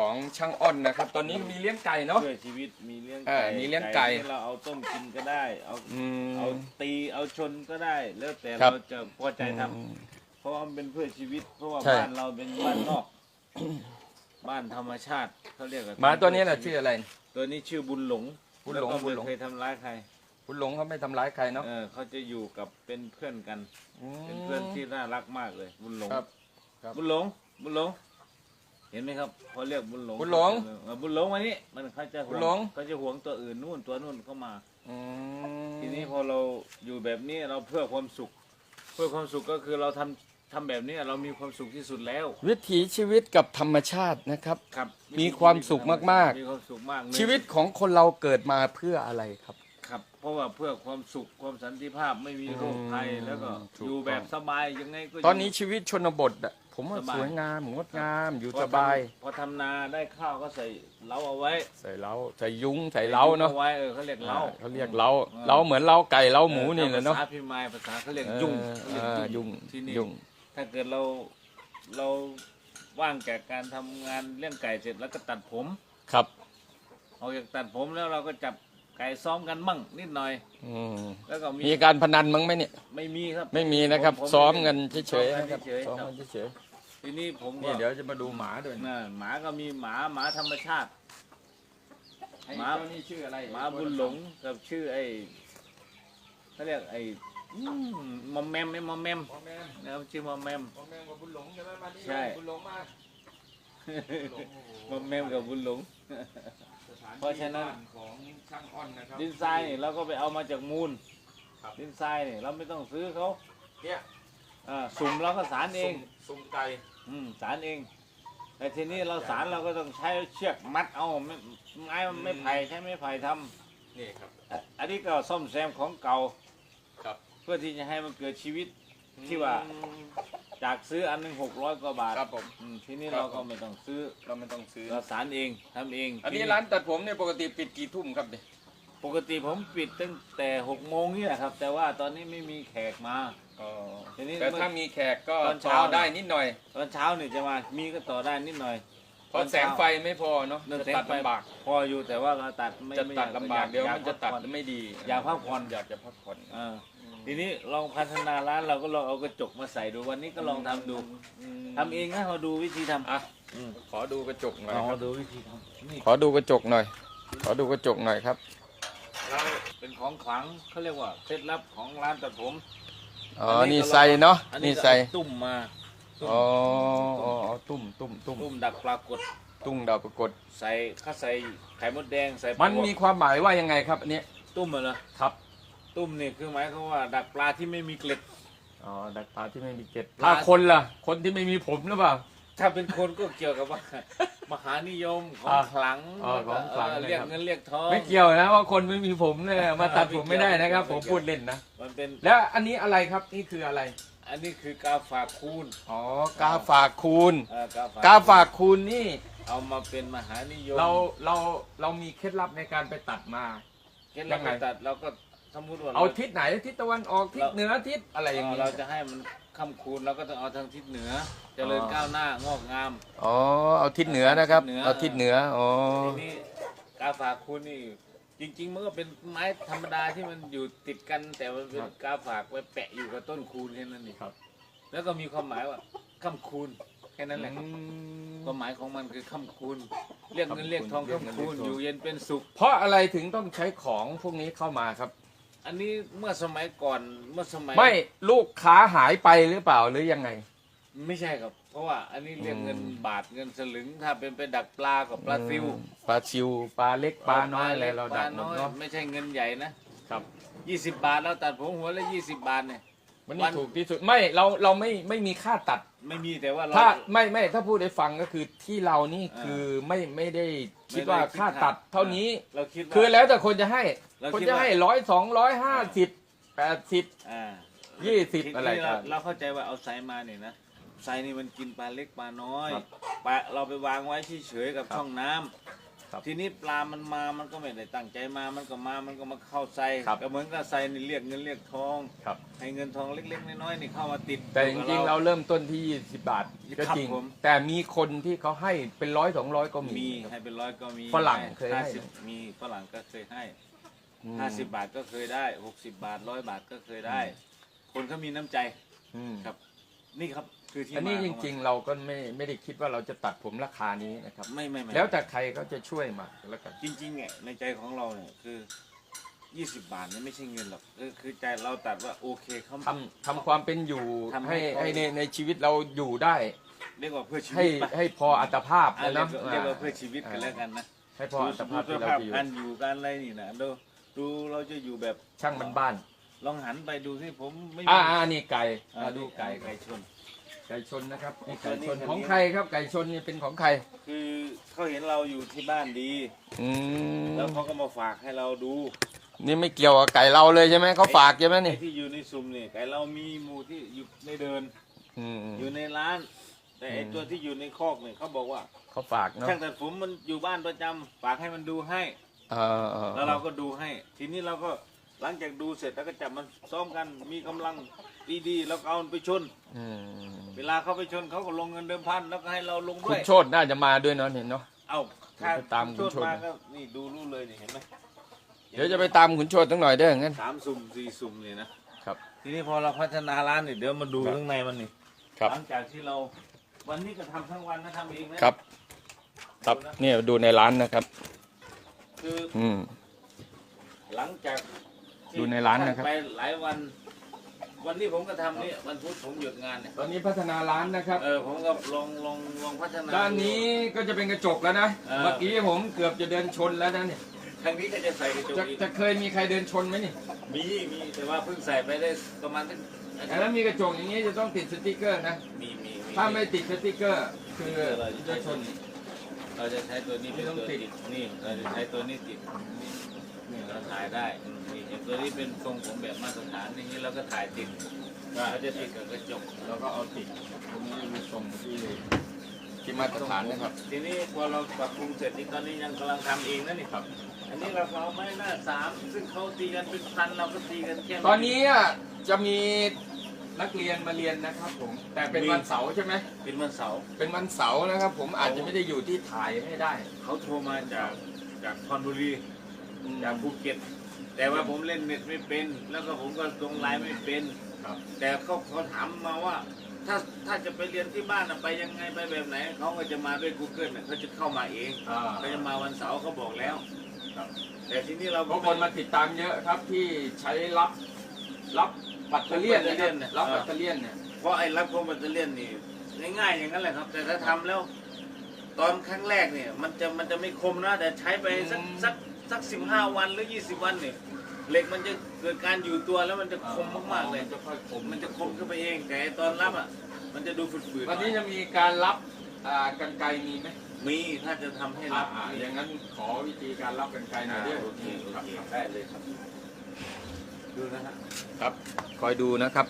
ของช่างอ้อนนะครับ ตอนนี้มีเลี้ยงไก่เนาะเพื่อชีวิตมีเลี้ยงเออมีเลี้ยงไก่ที่เราเอาต้มกินก็ได้ เอาอืมเอาตีเอาชนก็ได้ แล้วแต่ครับ เราจะพอใจทำอืมเพราะว่ามันเป็นเพื่อชีวิต เพราะว่าใช่ บ้านเราเป็นบ้านนอก บ้านธรรมชาติเขาเรียกกันหมาตัวนี้แหละชื่ออะไร ตัวนี้ชื่อบุญหลงบุญหลงแวก็บุญหลง ไม่เคยทำร้ายใครคุณหลงเขาไม่ทำร้ายใครเนาะเออเขาจะอยู่กับเป็นเพื่อนกันมเป็นเพื่อนที่น่ารักมากเลย บุญหลงครับ ครับ บุญหลงบุญหลง เห็นไหมครับเขาเรียกบุญหลงบุญหลงเออบุญหลงวันนี้มันเขาจะบุญหลง เขาจะหวงตัวอื่นนู่นตัวนู่นเข้ามาอืมทีนี้พอเราอยู่แบบนี้เราเพื่อความสุข เพื่อความสุขก็คือเราทำทำแบบนี้เรามีความสุขที่สุดแล้ววิถีชีวิตกับธรรมชาตินะครับ ครับมีความสุขมากๆ มีความสุขมากเลยชีวิตของคนเราเกิดมาเพื่ออะไรครับ ครับ เพราะว่าเพื่อความสุขความสันติภาพไม่มีโรคภัยอืมแล้วก็ถูกอยู่แบบสบายยังไงก็ตอนนี้ชีวิตชนบทอะผมว่าสบาย สวยงามงดงามอยู่พอสบายทำพอทำนาได้ข้าวก็ใส่เล้าเอาไว้ใส่เล้าใส่ยุ้งใส่เล้าเนาะอไว้เออเขาเรียกเล้าเขาเรียกเล้าเล้าเหมือนเล้าไก่เล้าหมูนี่แหละเนาะ ภาษาพิมายภาษาเขาเรียกยุ่งเอเขาอเรียกยุ่งที่นี่ยุ่ง ถ้าเกิดเราเราว่างจากการทำงานเลี้ยงไก่เสร็จแล้วก็ตัดผม ครับ ออกจากตัดผมแล้วเราก็จับ ไก่ซ้อมกันมั่งนิดหน่อย อืมแล้วก็มีมีการพนันมั้งไหมเนี่ย ไม่มีครับ ไม่มีนะครับผผซ้อมกันไได้เฉยๆนะครับซ้อมกันเฉยๆซ้อมครับกันเฉยทีนี้ผมๆก็นี่เดี๋ยวจะมาดูหมาด้วยน่ะหมาก็มีหมาหมาธรรมชาติไอ้หมาเจ้นี่ชื่ออะไรหมาบุญหลงกับชื่อไอ้เขาเรียกไอ้อืมมอมแมมไอ้มอมแมมพ่อแม่นะครับชื่อมอมแมมพ่อแม่กับบุญหลงใช่ไหมมานี่ใช่ บุญหลงมามอมแมมกับบุญหลงสถานเพราะฉะนั้นที่บ้ของช่างอ้อนนะครับดินทรายนี่เราก็ไปเอามาจากมูลครับดินทรายนี่เราไม่ต้องซื้อเขาเนี่ยอ่าสุ่มเราก็สารเองสุ่มไก่อืมสารเอง แต่ทีนี้เราสารเราก็ต้องใช้เชือกมัดเอาไม่ไม้มันไม่ไผ่ใช้ไม่ไผ่ทำนี่ครับอะอันนี้ก็ซ่อมแซมของเก่าครับ เพื่อที่จะให้มันเกิดชีวิต ที่ว่า จากซื้ออันหนึ่งหกร้อยกว่าบาทครับผม อืมทีนี้ครับ เราก็ไม่ต้องซื้อเราไม่ต้องซื้อ เราสารเองทำเองอันนี้ทีร้านตัดผมเนี่ยปกติปิดกี่ทุ่มครับเนี่ยปกติผมปิดตั้งแต่หกโมงนี่แหละครับ แต่ว่าตอนนี้ไม่มีแขกมา ทีนี้แต่ถ้ามีแขกก็ตอนเช้าต่อได้นิดหน่อย ตอนเช้าเนี่ยจะมามีก็ต่อได้นิดหน่อยเพราะแสงไฟไม่พอเนาะเดินจะแสงตัดไฟลำบาก พออยู่แต่ว่าเราตัดไม่จะไม่ตัดอยลำบากเดี๋ยวอมันจะตัดพักผ่อไม่ดีอยากพักผ่อนอยากจะพักผ่อนอ่า ทีนี้ลองพัฒนาร้านเราก็ลองเอากระจกมาใส่ดูวันนี้ก็ลองทำดูทำเองนะเราดูวิธีทำอะอืมขอดูกระจกหน่อยลองครับ ดูวิธีทำนี่ขอดูกระจกหน่อย ขอดูกระจกหน่อยครับ เราเป็นของขลังเขาเรียกว่าเคล็ดลับของร้านตัดผมอ๋ออันนี้นี่ก็ใส่เนาะ อันนี่นี้ก็ใส่ เอาตุ่มมาตุ่มอ๋ออ๋ออ๋อตุ่มตุ่มตุ่มตุ่มดักปลากดตุ้งดาวปรากฏ ใส่ข้าใส่ไข่มดแดงใส่มันปลาวกมีความหมายว่ายังไงครับอันนี้ตุ้มเหรอครับ ตุ้มนี่คือหมายความว่าดักปลาที่ไม่มีเกล็ด อ๋อดักปลาที่ไม่มีเกล็ดปลาถ้าคนล่ะ คนที่ไม่มีผมหรือเปล่า ถ้าเป็นคนก็เกี่ยวกับว่า มหานิยมของอ่าขลังอ๋อของขลังเออเรียกนะครับ เงินเรียกทองไม่เกี่ยวนะว่าคนไม่มีผมเนี่ยมาตัดผมไม่ได้นะครับไม่ผมเกี่ยวพูดเล่นนะ มันเป็นแล้วอันนี้อะไรครับนี่คืออะไร อันนี้คือกาฝากคูณอ๋อกาฝากคูณ เออกาฝากกาฝากคูณนี่เอามาเป็นมหานิยมเราเราเรามีเคล็ดลับในการไปตัดมาเห็นเรายังไงไปตัดเราก็ สมมติว่าเอาทิศไหนทิศตะวันออกทิศเราเหนือทิศอะไรอย่างเอนี้ เราจะให้มันค่ำคูณเราก็ต้องเอาทางทิศเหนือ เจริญอ๋อ ก้าวหน้างอกงาม อ๋อเอาทิศเหนือนะครับ ทิศเหนือ เอาทิศเหนืออ๋อทีนี้กาฝากคูณนี่จริง ๆ มันก็เป็นไม้ธรรมดาที่มันอยู่ติดกัน แต่มันเป็นกาฝากไว้แปะอยู่กับต้นคูณแค่นั้นเองครับ แล้วก็มีความหมายว่าค่ำคูณแค่นั้นแหละ อืม ความหมายของมันคือค่ำคูณเรียกเงินเรียกทองเรียกเงินค่ำคูณเรียกทองอยู่เย็นเป็นสุข เพราะอะไรถึงต้องใช้ของพวกนี้เข้ามาครับ อันนี้เมื่อสมัยก่อนเมื่อสมัยไม่ลูกค้าหายไปหรือเปล่าหรือยังไง ไม่ใช่ครับ เพราะว่า อันนี้เรียกอืมเงินบาทเงินสลึงถ้าเป็นไปดักปลากับปลาซิวปลาซิวปลาเล็กปลาน้อยอะไรเราปดัลากหมดน้อยเนาะไม่ใช่เงินใหญ่นะครับยี่สิบบาทเราตัดผมหัวละยี่สิบบาทเนี่ย มันวันี่นถูกที่สุดไม่เราเราไม่ไม่มีค่าตัด ไม่มีแต่ว่าเรา ถ้าไม่ไม่ถ้าพูดให้ฟังก็คือที่เรานี่อ่าคือไม่ไม่ได้คิดไม่ได้ว่าคิดค่าค่าตัดเท่านี้เราคิดว่าคือแล้วแต่คนจะให้ เราคนคิดจะว่า ให้ร้อยสองร้อยห้าสิบแปดสิบอ่ายี่สิบทีอะไรนี้เรากัน เราเข้าใจว่าเอาไซส์มาเนี่ยนะไซส์นี่มันกินปลาเล็กปลาน้อยครับปลาเราไปวางไว้เฉยๆกับครับช่องน้ำ ครับ ทีนี้ปลามันมา มันก็ไม่ได้ตั้งใจมา มันก็มา มันก็มาเข้าใส่ครับ ก็เหมือนกับใส่นี่เรียกเงินเรียกทอง ครับ ให้เงินทองเล็ก ๆ น้อยๆนี่เข้ามาติดแต่จริงๆเราเริ่มต้นที่ 20 บาทก็ครับจริง ผม แต่มีคนที่เขาให้เป็นร้อยสองร้อยก็มี มีครับให้เป็นร้อยก็มีฝรั่งเคยให้ ห้าสิบมีฝรั่งก็เคยให้อืมห้าสิบบาทก็เคยได้หกสิบบาทร้อยบาทก็เคยได้ คนเขามีน้ำใจอืม ครับ นี่ครับ คือที่อันนี้มาจขอริง ๆ เราก็ไม่ไม่ได้คิดว่าเราจะตัดผมราคานี้นะครับ ไม่ไม่ไม่แล้วแต่ใครก็จะช่วยมาแล้วกัน จริงๆเนี่ยในใจของเราเนี่ยคือยี่สิบบาทเนี่ยไม่ใช่เงินหรอกคือคือใจเราตัดว่าโอเคเขา ทำทำความเป็นอยู่ทำให้ให้เขา ให้ในในชีวิตเราอยู่ได้เรียกว่าเพื่อชีให้วิตปะให้พออัตภาพอะนะเรียกเนาะว่าเรียกว่าเพื่อชีวิตกันแล้วกันนะให้พออัตภาพดูที่สเราภาพจะอยู่การอยู่การอะไรนี่นะดูดูเราจะอยู่แบบช่างบ้านลองหันไปดูที่ผมไม่ๆอ่าอ่านี่ไก่อ่าอ่าดูดูไก่ไก่ไก่ชน ไก่ชนนะครับนี่ไก่ตัวนี้ชนตัวนี้ของใครครับไก่ชนนี่เป็นของใคร คือเขาเห็นเราอยู่ที่บ้านดี อืมแล้วเขาก็มาฝากให้เราดูนี่ไม่เกี่ยวกับไก่เราเลยใช่ไหมเขาฝากใช่ไหมไอ้นี่ที่อยู่ในซุ้มนี่ไก่เรามีหมูที่อยู่ในเดิน อืมอยู่ในร้าน แต่ไอ้อืมตัวที่อยู่ในคอกเนี่ยเขาบอกว่าเขาฝากเนาะช่างตัดผมมันอยู่บ้านประจำฝากให้มันดูให้ เออเออแล้วเราก็ดูให้ ทีนี้เราก็ หลังจากดูเสร็จแล้วก็จับมันซ้อมกันมีกำลังดีๆแล้วก็เอามันไปชน อืมเวลาเขาไปชนเขาก็ลงเงินเดิมพันแล้วก็ให้เราลงด้คุวณย โชตน่าจะมาด้วยเนาะเห็นเนาะ เอ้าถ้าเดี๋ยวไปตามคุณโชติมาก็นี่ดูรู้เลยนี่เห็นไหมเดี๋ยวจะไปตามคุณโชตตั้งหน่อยเด้องั้น สามสุ่มสี่สุ่มเนี่ยนะครับ ทีนี้พอเราพัฒนาร้านนี่เดี๋ยวมาดูครับข้างในมันนี่ครับ หลังจากที่เราวันนี้ก็ทำทั้งวันนะทำเองนะครับ ครับเนี่ยดูในร้านนะครับ คืออืมหลังจากที่ ดูในร้านนะครับ ไปหลายวัน วันนี้ผมก็ทำนี่วันพุธผมหยุดงานเนี่ยตอนนี้พัฒนาร้านนะครับ เออผมก็ลองลองลองพัฒนา ด้านนี้ก็จะเป็นกระจกแล้วนะเออ เมื่อกี้ผมเกือบจะเดินชนแล้วนะเนี่ยทางนี้ก็จะใส่กระจกจะอีกจะเคยมีใครเดินชนไหมนี่มีมีแต่ว่าเพิ่งใส่ไปได้ประมาณสักแล้วมีกระจกอย่างนี้จะต้องติดสติกเกอร์นะ มีมีถ้าไม่ติดสติกเกอร์คือจะชน เราจะใช้ตัวนี้เป็นไม่ต้องตัวติติดดนี่เราจะใช้ตัวนี้ติดนี่นี่เราถ่ายได้นี่อย่าง ตัวนี้เป็นทรงผมแบบมาตรฐานอย่างนี้เราก็ถ่ายติดเราจะติดกับกระจกแล้วก็เอาติดตรงนี้มีทรงที่ที่มาตรฐานนะครับ ทีนี้พอเราปรับปรุงเสร็จนี่ตอนนี้ยังกำลังทำเองนะนี่ครับ อันนี้เราเอาไม้หน้าสามซึ่งเขาตีกันเป็นพันเราก็ตีกันแค่ตอนนี้อะจะมีนักเรียนมาเรียนนะครับผม แต่เป็นวันเสาร์ใช่ไหมเป็นวันเสาร์เป็นวันเสาร์นะครับ ผมอาจจะไม่ได้อยู่ที่ถ่ายไม่ได้ เขาโทรมาจากจากคอนบุรีจากภูเก็ต แต่ว่าผมเล่นเน็ตไม่เป็น แล้วก็ผมก็ลงไลน์ไม่เป็น ครับแต่เขาเขาถามมาว่า ถ้าถ้าจะไปเรียนที่บ้านน่ะไปยังไงไปแบบไหนเขาก็จะมาด้วย Google น่ะเขาจะเข้ามาเองอ่าเขาจะมาวันเสาร์เขาบอกแล้ว ครับแต่ทีนี้เราเพราะคนมาติดตามเยอะครับที่ใช้รับรับบัตเตอเลียนนะครับรับบัตเตอเลียนเนี่ยเพราะไอ้รับพวกแบตเตอรี่ยนนี่ง่ายๆอย่างนั้นแหละครับ แต่ถ้าทำแล้ว ตอนครั้งแรกเนี่ย มันจะมันจะไม่คมนะแต่ใช้ไปสักสัก สักสิบห้าวันหรือยี่สิบวันเนี่ยเหล็กมันจะเกิดการอยู่ตัวแล้วมันจะคมมากๆเลยจะค่อยคมมันจะคมขึ้นไปเองแต่ไอ้ตอนรับอะมันจะดูฝืดๆวันนี้จะมีการรับอ่ากันไกรมีไหมมีถ้าจะทำให้อ่ารับอ่าอย่างนั้นขอวิธีการรับกันไกรหน่อยอ่าด้วยโอเคโอครับเคได้เลยครับ ดูนะฮะครับคอยดูนะครับ